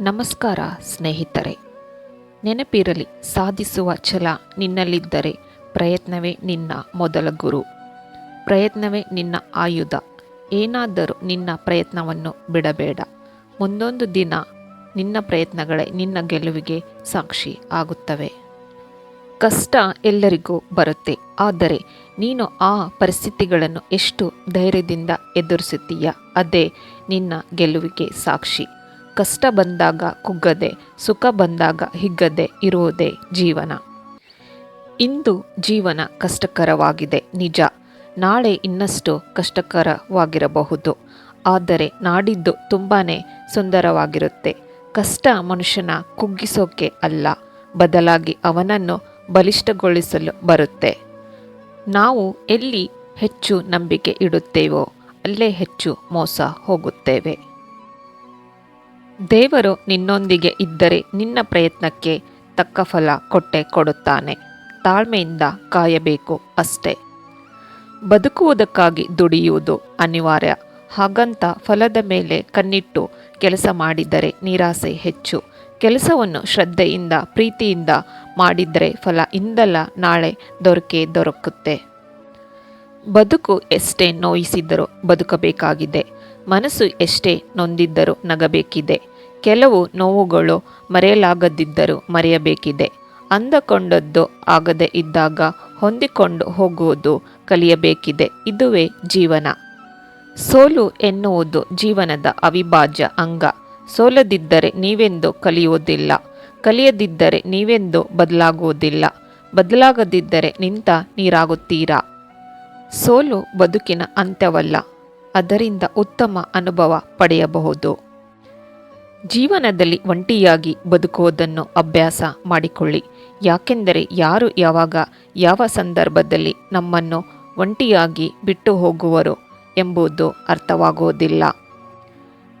ನಮಸ್ಕಾರ ಸ್ನೇಹಿತರೆ. ನೆನಪಿರಲಿ, ಸಾಧಿಸುವ ಛಲ ನಿನ್ನಲ್ಲಿದ್ದರೆ ಪ್ರಯತ್ನವೇ ನಿನ್ನ ಮೊದಲ ಗುರು. ಪ್ರಯತ್ನವೇ ನಿನ್ನ ಆಯುಧ. ಏನಾದರೂ ನಿನ್ನ ಪ್ರಯತ್ನವನ್ನು ಬಿಡಬೇಡ. ಮುಂದೊಂದು ದಿನ ನಿನ್ನ ಪ್ರಯತ್ನಗಳೇ ನಿನ್ನ ಗೆಲುವಿಗೆ ಸಾಕ್ಷಿ ಆಗುತ್ತವೆ. ಕಷ್ಟ ಎಲ್ಲರಿಗೂ ಬರುತ್ತೆ. ಆದರೆ ನೀನು ಆ ಪರಿಸ್ಥಿತಿಗಳನ್ನು ಎಷ್ಟು ಧೈರ್ಯದಿಂದ ಎದುರಿಸುತ್ತೀಯ? ಅದೇ ನಿನ್ನ ಗೆಲುವಿಗೆ ಸಾಕ್ಷಿ. ಕಷ್ಟ ಬಂದಾಗ ಕುಗ್ಗದೆ, ಸುಖ ಬಂದಾಗ ಹಿಗ್ಗದೆ ಇರುವುದೇ ಜೀವನ. ಇಂದು ಜೀವನ ಕಷ್ಟಕರವಾಗಿದೆ, ನಿಜ. ನಾಳೆ ಇನ್ನಷ್ಟು ಕಷ್ಟಕರವಾಗಿರಬಹುದು. ಆದರೆ ನಾಡಿದ್ದು ತುಂಬಾ ಸುಂದರವಾಗಿರುತ್ತೆ. ಕಷ್ಟ ಮನುಷ್ಯನ ಕುಗ್ಗಿಸೋಕೆ ಅಲ್ಲ, ಬದಲಾಗಿ ಅವನನ್ನು ಬಲಿಷ್ಠಗೊಳಿಸಲು ಬರುತ್ತೆ. ನಾವು ಎಲ್ಲಿ ಹೆಚ್ಚು ನಂಬಿಕೆ ಇಡುತ್ತೇವೋ, ಅಲ್ಲೇ ಹೆಚ್ಚು ಮೋಸ ಹೋಗುತ್ತೇವೆ. ದೇವರು ನಿನ್ನೊಂದಿಗೆ ಇದ್ದರೆ ನಿನ್ನ ಪ್ರಯತ್ನಕ್ಕೆ ತಕ್ಕ ಫಲ ಕೊಟ್ಟೆ ಕೊಡುತ್ತಾನೆ. ತಾಳ್ಮೆಯಿಂದ ಕಾಯಬೇಕು ಅಷ್ಟೇ. ಬದುಕುವುದಕ್ಕಾಗಿ ದುಡಿಯುವುದು ಅನಿವಾರ್ಯ. ಹಾಗಂತ ಫಲದ ಮೇಲೆ ಕಣ್ಣಿಟ್ಟು ಕೆಲಸ ಮಾಡಿದರೆ ನಿರಾಸೆ ಹೆಚ್ಚು. ಕೆಲಸವನ್ನು ಶ್ರದ್ಧೆಯಿಂದ, ಪ್ರೀತಿಯಿಂದ ಮಾಡಿದರೆ ಫಲ ಇಂದಲ್ಲ ನಾಳೆ ದೊರಕೆ ದೊರಕುತ್ತೆ. ಬದುಕು ಎಷ್ಟೇ ನೋಯಿಸಿದರೂ ಬದುಕಬೇಕಾಗಿದೆ. ಮನಸ್ಸು ಎಷ್ಟೇ ನೊಂದಿದ್ದರೂ ನಗಬೇಕಿದೆ. ಕೆಲವು ನೋವುಗಳು ಮರೆಯಲಾಗದಿದ್ದರೂ ಮರೆಯಬೇಕಿದೆ. ಅಂದಕೊಂಡದ್ದು ಆಗದೆ ಇದ್ದಾಗ ಹೊಂದಿಕೊಂಡು ಹೋಗುವುದು ಕಲಿಯಬೇಕಿದೆ. ಇದುವೇ ಜೀವನ. ಸೋಲು ಎನ್ನುವುದು ಜೀವನದ ಅವಿಭಾಜ್ಯ ಅಂಗ. ಸೋಲದಿದ್ದರೆ ನೀವೆಂದು ಕಲಿಯುವುದಿಲ್ಲ. ಕಲಿಯದಿದ್ದರೆ ನೀವೆಂದು ಬದಲಾಗುವುದಿಲ್ಲ. ಬದಲಾಗದಿದ್ದರೆ ನಿಂತ ನೀರಾಗುತ್ತೀರಾ? ಸೋಲು ಬದುಕಿನ ಅಂತ್ಯವಲ್ಲ. ಅದರಿಂದ ಉತ್ತಮ ಅನುಭವ ಪಡೆಯಬಹುದು. ಜೀವನದಲ್ಲಿ ಒಂಟಿಯಾಗಿ ಬದುಕುವುದನ್ನು ಅಭ್ಯಾಸ ಮಾಡಿಕೊಳ್ಳಿ. ಯಾಕೆಂದರೆ ಯಾರು ಯಾವಾಗ, ಯಾವ ಸಂದರ್ಭದಲ್ಲಿ ನಮ್ಮನ್ನು ಒಂಟಿಯಾಗಿ ಬಿಟ್ಟು ಹೋಗುವರು ಎಂಬುದು ಅರ್ಥವಾಗುವುದಿಲ್ಲ.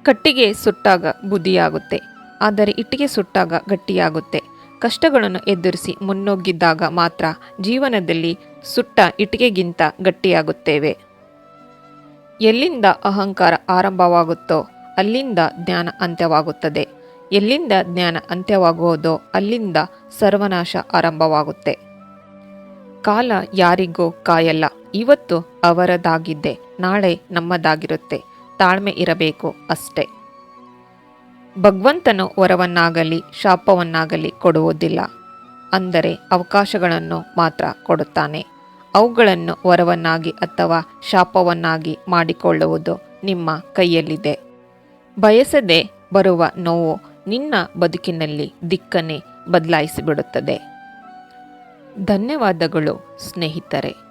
ಕಟ್ಟಿಗೆ ಸುಟ್ಟಾಗ ಬುದ್ಧಿಯಾಗುತ್ತೆ, ಆದರೆ ಇಟ್ಟಿಗೆ ಸುಟ್ಟಾಗ ಗಟ್ಟಿಯಾಗುತ್ತೆ. ಕಷ್ಟಗಳನ್ನು ಎದುರಿಸಿ ಮುನ್ನುಗ್ಗಿದ್ದಾಗ ಮಾತ್ರ ಜೀವನದಲ್ಲಿ ಸುಟ್ಟ ಇಟ್ಟಿಗೆಗಿಂತ ಗಟ್ಟಿಯಾಗುತ್ತೇವೆ. ಎಲ್ಲಿಂದ ಅಹಂಕಾರ ಆರಂಭವಾಗುತ್ತೋ ಅಲ್ಲಿಂದ ಜ್ಞಾನ ಅಂತ್ಯವಾಗುತ್ತದೆ. ಎಲ್ಲಿಂದ ಜ್ಞಾನ ಅಂತ್ಯವಾಗುವುದೋ ಅಲ್ಲಿಂದ ಸರ್ವನಾಶ ಆರಂಭವಾಗುತ್ತೆ. ಕಾಲ ಯಾರಿಗೂ ಕಾಯಲ್ಲ. ಇವತ್ತು ಅವರದಾಗಿದ್ದೆ. ನಾಳೆ ನಮ್ಮದಾಗಿರುತ್ತೆ. ತಾಳ್ಮೆ ಇರಬೇಕು ಅಷ್ಟೆ. ಭಗವಂತನು ವರವನ್ನಾಗಲಿ ಶಾಪವನ್ನಾಗಲಿ ಕೊಡುವುದಿಲ್ಲ. ಅಂದರೆ ಅವಕಾಶಗಳನ್ನು ಮಾತ್ರ ಕೊಡುತ್ತಾನೆ. ಅವುಗಳನ್ನು ವರವನ್ನಾಗಿ ಅಥವಾ ಶಾಪವನ್ನಾಗಿ ಮಾಡಿಕೊಳ್ಳುವುದು ನಿಮ್ಮ ಕೈಯಲ್ಲಿದೆ. ಬಯಸದೆ ಬರುವ ನೋವು ನಿನ್ನ ಬದುಕಿನಲ್ಲಿ ದಿಕ್ಕನೆ ಬದಲಾಯಿಸಿಬಿಡುತ್ತದೆ. ಧನ್ಯವಾದಗಳು ಸ್ನೇಹಿತರೆ.